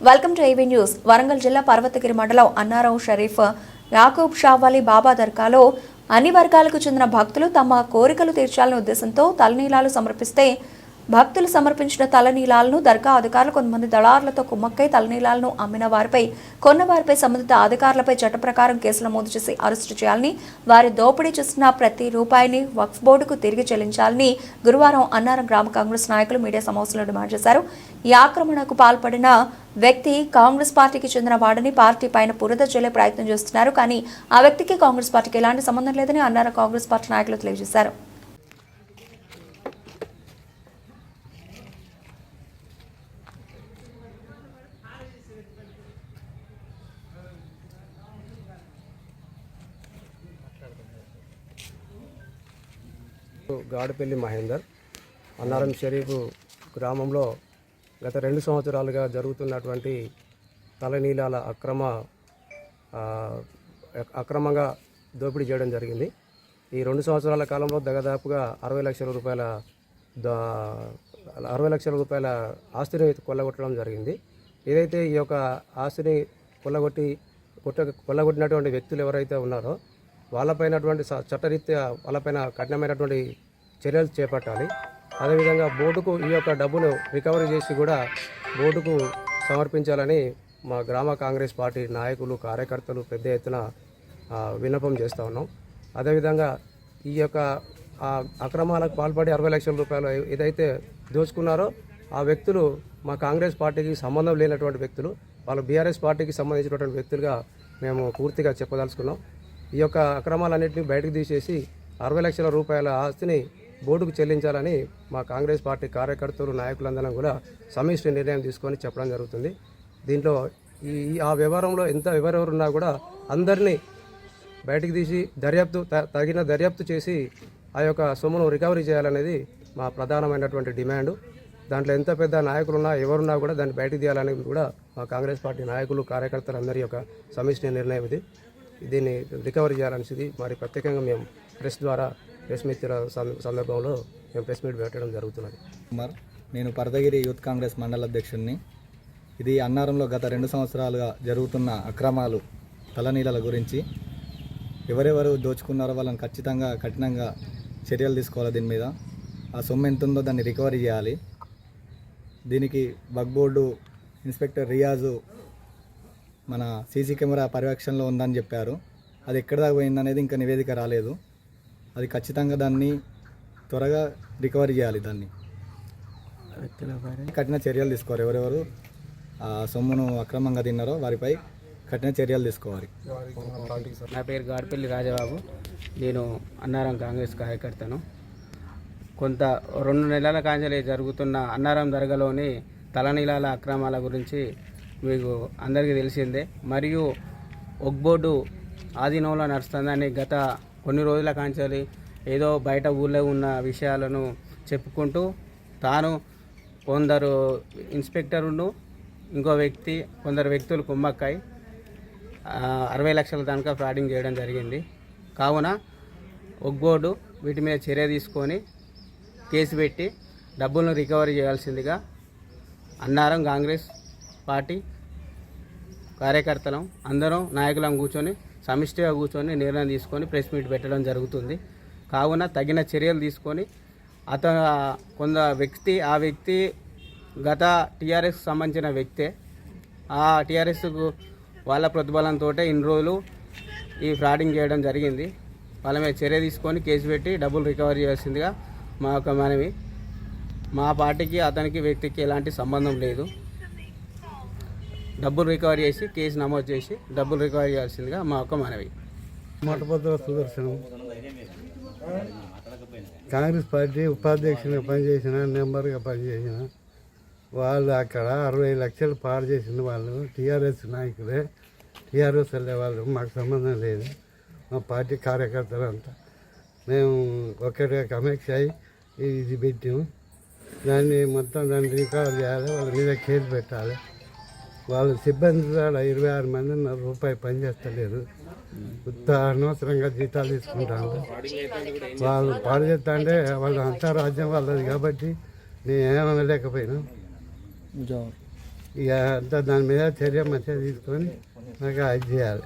Welcome to AV news Warangal జిల్లా పర్వతగిరి మండలం అన్నారావు షరీఫ్ యాకూబ్ షావాలి బాబా దర్గాలో అన్ని వర్గాలకు చెందిన భక్తులు తమ కోరికలు తీర్చాలనే ఉద్దేశంతో తలనీలాలు సమర్పిస్తే భక్తులు సమర్పించిన తలనీలాలను దర్గా అధికారులు కొంతమంది దళారులతో కుమ్మక్కై తలనీలాలను అమ్మిన వారిపై కొన్న వారిపై సంబంధిత అధికారులపై చట్ట ప్రకారం కేసులు నమోదు చేసి అరెస్టు చేయాలని వారి దోపిడీ చేసిన ప్రతి రూపాయిని వక్ఫ్ బోర్డుకు తిరిగి చెల్లించాలని గురువారం అన్నారం గ్రామ కాంగ్రెస్ నాయకులు మీడియా సమావేశంలో డిమాండ్ చేశారు. ఈ ఆక్రమణకు పాల్పడిన వ్యక్తి కాంగ్రెస్ పార్టీకి చెందిన వాడని పార్టీ పైన బురద చెల్లే ప్రయత్నం చేస్తున్నారు. కానీ ఆ వ్యక్తికి కాంగ్రెస్ పార్టీకి ఎలాంటి సంబంధం లేదని అన్నారం కాంగ్రెస్ పార్టీ నాయకులు తెలియజేశారు. గాడిపల్లి మహేందర్ అన్నారం షరీఫ్ గ్రామంలో గత రెండు సంవత్సరాలుగా జరుగుతున్నటువంటి తలనీలాల అక్రమ అక్రమంగా దోపిడీ చేయడం జరిగింది. ఈ రెండు సంవత్సరాల కాలంలో దాదాపుగా అరవై లక్షల రూపాయల దా- అరవై లక్షల రూపాయల ఆస్తిని కొల్లగొట్టడం జరిగింది. ఏదైతే ఈ యొక్క ఆస్తిని కొల్లగొట్టి కొట్ట కొల్లగొట్టినటువంటి వ్యక్తులు ఎవరైతే ఉన్నారో వాళ్ళపైనటువంటి చట్టరీత్యా వాళ్ళపైన కఠినమైనటువంటి చర్యలు చేపట్టాలి. అదేవిధంగా బోర్డుకు ఈ యొక్క డబ్బును రికవరీ చేసి కూడా బోర్డుకు సమర్పించాలని మా గ్రామ కాంగ్రెస్ పార్టీ నాయకులు కార్యకర్తలు పెద్ద ఎత్తున విన్నపం చేస్తూ ఉన్నాం. అదేవిధంగా ఈ యొక్క అక్రమాలకు పాల్పడి అరవై లక్షల రూపాయలు ఏదైతే దోచుకున్నారో ఆ వ్యక్తులు మా కాంగ్రెస్ పార్టీకి సంబంధం లేనటువంటి వ్యక్తులు వాళ్ళు బీఆర్ఎస్ పార్టీకి సంబంధించినటువంటి వ్యక్తులుగా మేము పూర్తిగా చెప్పదలుచుకున్నాం. ఈ యొక్క అక్రమాలన్నింటినీ బయటకు తీసేసి అరవై లక్షల రూపాయల ఆస్తిని బోర్డుకు చెల్లించాలని మా కాంగ్రెస్ పార్టీ కార్యకర్తలు నాయకులందరం కూడా సమిష్టి నిర్ణయం తీసుకొని చెప్పడం జరుగుతుంది. దీంట్లో ఈ ఆ వ్యవహారంలో ఎంత ఎవరెవరు ఉన్నా కూడా అందరినీ బయటికి తీసి దర్యాప్తు త- తగిన దర్యాప్తు చేసి ఆ యొక్క సొమ్మును రికవరీ చేయాలనేది మా ప్రధానమైనటువంటి డిమాండ్. దాంట్లో ఎంత పెద్ద నాయకులున్నా ఎవరున్నా కూడా దాన్ని బయటకు తీయాలనేది కూడా మా కాంగ్రెస్ పార్టీ నాయకులు కార్యకర్తలు అందరి యొక్క సమిష్టి నిర్ణయం ఇది. దీన్ని రికవరీ చేయాలనేది మరి ప్రత్యేకంగా మేము ప్రెస్ ద్వారా ప్రెస్ మీట్ సందర్భంలో మేము ప్రెస్ మీట్ పెట్టడం జరుగుతున్నది. కుమార్ నేను పరదగిరి యూత్ కాంగ్రెస్ మండల అధ్యక్షుడిని ఇది అన్నారంలో గత రెండు సంవత్సరాలుగా జరుగుతున్న అక్రమాలు తలనీలల గురించి. ఎవరెవరు దోచుకున్నారో వాళ్ళని ఖచ్చితంగా కఠినంగా చర్యలు తీసుకోవాలి దీని మీద. ఆ సొమ్ము ఎంత ఉందో దాన్ని రికవరీ చేయాలి. దీనికి బగ్ బోర్డు ఇన్స్పెక్టర్ రియాజు మన సీసీ కెమెరా పర్యవేక్షణలో ఉందని చెప్పారు. అది ఎక్కడి దాకా పోయిందనేది ఇంకా నివేదిక రాలేదు. అది ఖచ్చితంగా దాన్ని త్వరగా రికవరీ చేయాలి దాన్ని. కఠిన చర్యలు తీసుకోవాలి. ఎవరెవరు ఆ సొమ్మును అక్రమంగా తిన్నారో వారిపై కఠిన చర్యలు తీసుకోవాలి. నా పేరు గాడిపల్లి రాజబాబు. నేను అన్నారం కాంగ్రెస్ కార్యకర్తను. కొంత రెండు నెలల కాంచెలి జరుగుతున్న అన్నారం దర్గాలోని తలనీలాల అక్రమాల గురించి మీకు అందరికీ తెలిసిందే. మరియు ఒగ్బోర్డు ఆధీనంలో నడుస్తుందని గత కొన్ని రోజుల కాంచాలి ఏదో బయట ఊళ్ళో ఉన్న విషయాలను చెప్పుకుంటూ తాను కొందరు ఇన్స్పెక్టరును ఇంకో వ్యక్తి కొందరు వ్యక్తులు కుమ్మక్కాయి అరవై లక్షల తనక ఫ్రాడింగ్ చేయడం జరిగింది. కావున ఒగ్గోడు వీటి మీద చర్య తీసుకొని కేసు పెట్టి డబ్బులను రికవరీ చేయాల్సిందిగా అన్నారం కాంగ్రెస్ పార్టీ కార్యకర్తలం అందరం నాయకులం కూర్చొని సమిష్టిగా కూర్చొని నిర్ణయం తీసుకొని ప్రెస్ మీట్ పెట్టడం జరుగుతుంది. కావున తగిన చర్యలు తీసుకొని అత కొంత వ్యక్తి ఆ వ్యక్తి గత టీఆర్ఎస్ సంబంధించిన వ్యక్తే ఆ టీఆర్ఎస్కు వాళ్ళ ప్రతిఫలంతో ఇన్ని రోజులు ఈ ఫ్రాడింగ్ చేయడం జరిగింది. వాళ్ళ మీద చర్య తీసుకొని కేసు పెట్టి డబ్బులు రికవరీ చేయాల్సిందిగా మా యొక్క మనవి. మా పార్టీకి అతనికి వ్యక్తికి ఎలాంటి సంబంధం లేదు. డబ్బులు రికవరీ చేసి కేసు నమోదు చేసి డబ్బులు రికవరీ చేయాల్సిందిగా మా యొక్క మనవి. మఠభద్ర సుదర్శనం. కాంగ్రెస్ పార్టీ ఉపాధ్యక్షునిగా పనిచేసిన నెంబర్గా పనిచేసిన వాళ్ళు అక్కడ అరవై లక్షలు పాడు చేసిన వాళ్ళు టీఆర్ఎస్ నాయకులే. టీఆర్ఎస్ వెళ్ళే వాళ్ళు మాకు సంబంధం లేదు. మా పార్టీ కార్యకర్తలు అంతా. మేము ఒకటే కమెక్స్ అయ్యి ఇది పెట్టాము దాన్ని మొత్తం దాన్ని రికార్డ్ చేయాలి వాళ్ళ మీద కేసు పెట్టాలి. వాళ్ళు సిబ్బంది కూడా ఇరవై ఆరు మంది రూపాయి పని చేస్తలేరు ఉత్త అనవసరంగా జీతాలు తీసుకుంటాను వాళ్ళు పాడు చేస్తా అంటే వాళ్ళు అంతా రాజ్యం వాళ్ళది కాబట్టి నేను ఏమనలేకపోయినా. ఇక అంతా దాని మీద చర్య మంచిగా తీసుకొని నాకు అది చేయాలి.